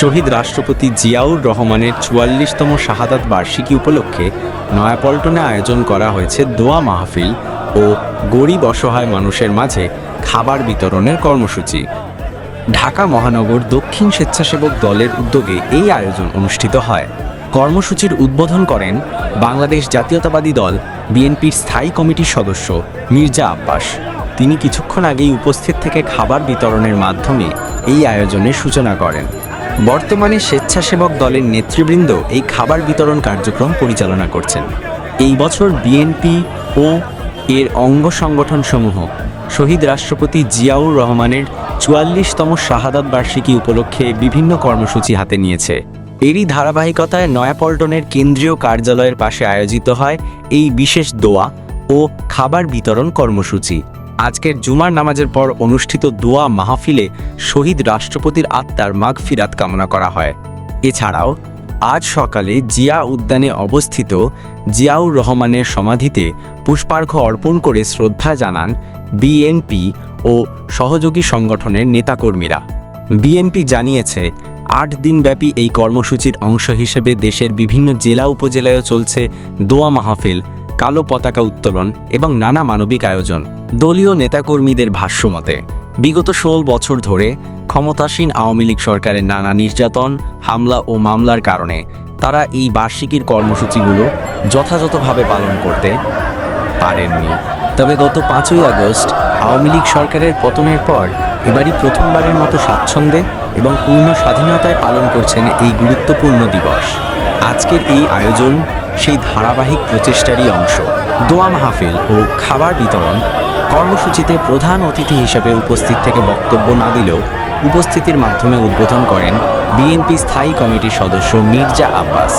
শহীদ রাষ্ট্রপতি জিয়াউর রহমানের চুয়াল্লিশতম শাহাদাত বার্ষিকী উপলক্ষে নয়াপল্টনে আয়োজন করা হয়েছে দোয়া মাহফিল ও গরিব অসহায় মানুষের মাঝে খাবার বিতরণের কর্মসূচি। ঢাকা মহানগর দক্ষিণ স্বেচ্ছাসেবক দলের উদ্যোগে এই আয়োজন অনুষ্ঠিত হয়। কর্মসূচির উদ্বোধন করেন বাংলাদেশ জাতীয়তাবাদী দল, বিএনপির স্থায়ী কমিটির সদস্য মির্জা আব্বাস। তিনি কিছুক্ষণ আগেই উপস্থিত থেকে খাবার বিতরণের মাধ্যমে এই আয়োজনের সূচনা করেন। বর্তমানে স্বেচ্ছাসেবক দলের নেতৃবৃন্দ এই খাবার বিতরণ কার্যক্রম পরিচালনা করছেন। এই বছর বিএনপি ও এর অঙ্গ সংগঠনসমূহ, শহীদ রাষ্ট্রপতি জিয়াউর রহমানের চুয়াল্লিশতম শাহাদাত বার্ষিকী উপলক্ষে বিভিন্ন কর্মসূচি হাতে নিয়েছে। এরই ধারাবাহিকতায় নয়াপল্টনের কেন্দ্রীয় কার্যালয়ের পাশে আয়োজিত হয় এই বিশেষ দোয়া ও খাবার বিতরণ কর্মসূচি। আজকের জুমার নামাজের পর অনুষ্ঠিত দোয়া মাহফিলে শহীদ রাষ্ট্রপতির আত্মার মাগফিরাত কামনা করা হয়। এছাড়াও, আজ সকালে জিয়া উদ্যানে অবস্থিত জিয়াউর রহমানের সমাধিতে পুষ্পার্ঘ অর্পণ করে শ্রদ্ধা জানান বিএনপি ও সহযোগী সংগঠনের নেতাকর্মীরা। বিএনপি জানিয়েছে, আট দিনব্যাপী এই কর্মসূচির অংশ হিসেবে দেশের বিভিন্ন জেলা উপজেলায়ও চলছে দোয়া মাহফিল, কালো পতাকা উত্তোলন এবং নানা মানবিক আয়োজন। দলীয় নেতাকর্মীদের ভাষ্যমতে, বিগত ষোল বছর ধরে ক্ষমতাসীন আওয়ামী লীগ সরকারের নানা নির্যাতন, হামলা ও মামলার কারণে তারা এই বার্ষিকীর কর্মসূচিগুলো যথাযথভাবে পালন করতে পারেননি। তবে গত পাঁচই আগস্ট আওয়ামী লীগ সরকারের পতনের পর এবারই প্রথমবারের মতো স্বাচ্ছন্দ্যে এবং পূর্ণ স্বাধীনতায় পালন করছেন এই গুরুত্বপূর্ণ দিবস। আজকের এই আয়োজন সেই ধারাবাহিক প্রচেষ্টারই অংশ। দোয়া মাহফিল ও খাবার বিতরণ কর্মসূচিতে প্রধান অতিথি হিসেবে উপস্থিত থেকে বক্তব্য না দিলেও উপস্থিতির মাধ্যমে উদ্বোধন করেন বিএনপি স্থায়ী কমিটির সদস্য মির্জা আব্বাস।